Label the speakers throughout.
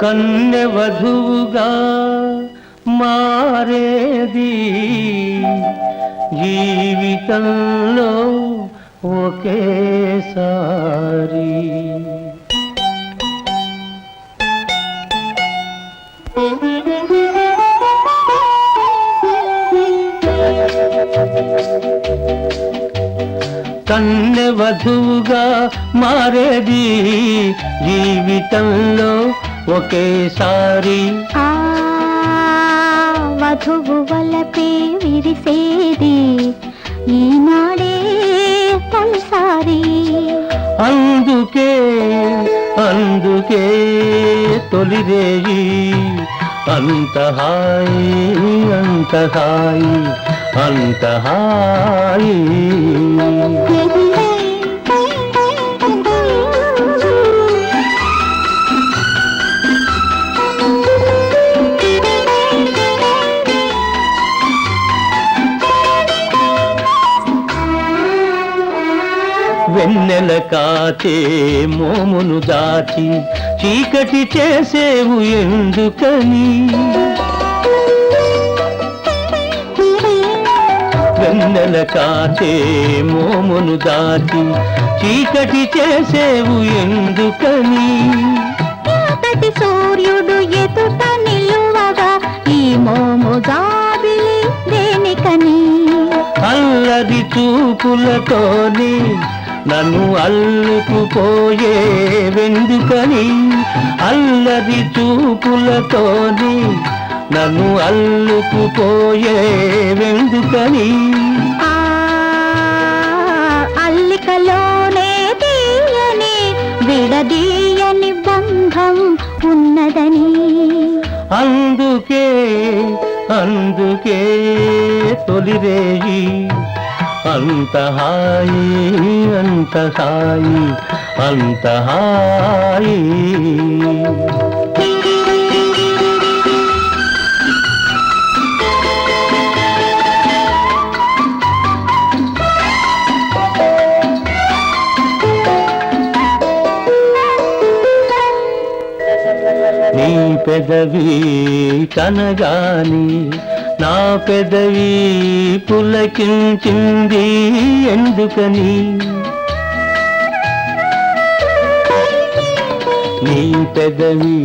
Speaker 1: కన్నె వధువుగా మారేది? జీవితంలో ఒకేసారి కన్నె వధువుగా మారేది జీవితంలో ఒకేసారి.
Speaker 2: వధువు వలపే విరిసేది ఈనాడే తొలిసారి.
Speaker 1: అందుకే అందుకే తొలిరేయి. అంత హాయి అంత హాయి అంత హాయి. వెన్నెల కాచే మోమును దాచి చీకటి చేసేవు ఎందుకని? వెన్నెల కాచే మోమును దాచి చీకటి చేసేవు ఎందుకని?
Speaker 2: సూర్యుడు ఎదుట నిలువగా ఈ మోము దేనికని?
Speaker 1: అల్లరి చూపులతోని నన్ను అల్లుకుపోయే వెందుకని అల్లరి చూపులతోని నన్ను అల్లుకుపోయే వెందుకని.
Speaker 2: అల్లికలోనే తీయని విడదీయని బంధం ఉన్నదని.
Speaker 1: అందుకే అందుకే తొలిరేయి. అంత హాయి అంత సాయి అంత హాయి. నీ పెదవి కనగాని నా పెదవి పులకించింది ఎందుకని? నీ పెదవి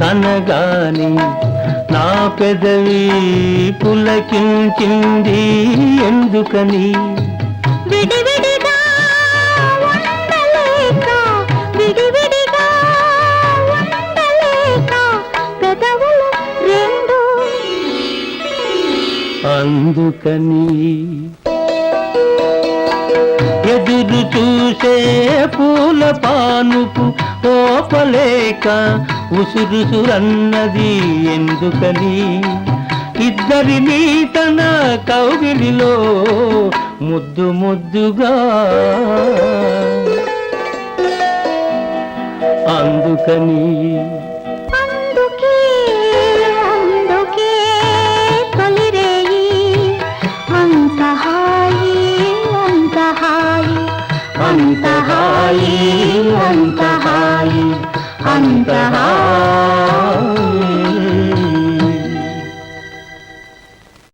Speaker 1: కనగాని నా పెదవి పులకించింది ఎందుకని?
Speaker 2: విడివి
Speaker 1: అందుకని ఎదురు చూసే పూల పానుపు ఓపలేక ఉసురుసురన్నది ఎందుకని? ఇద్దరిని తన కౌగిలిలో ముద్దు ముద్దుగా అందుకని అంత హాయి అంత హాయి అంత హాయి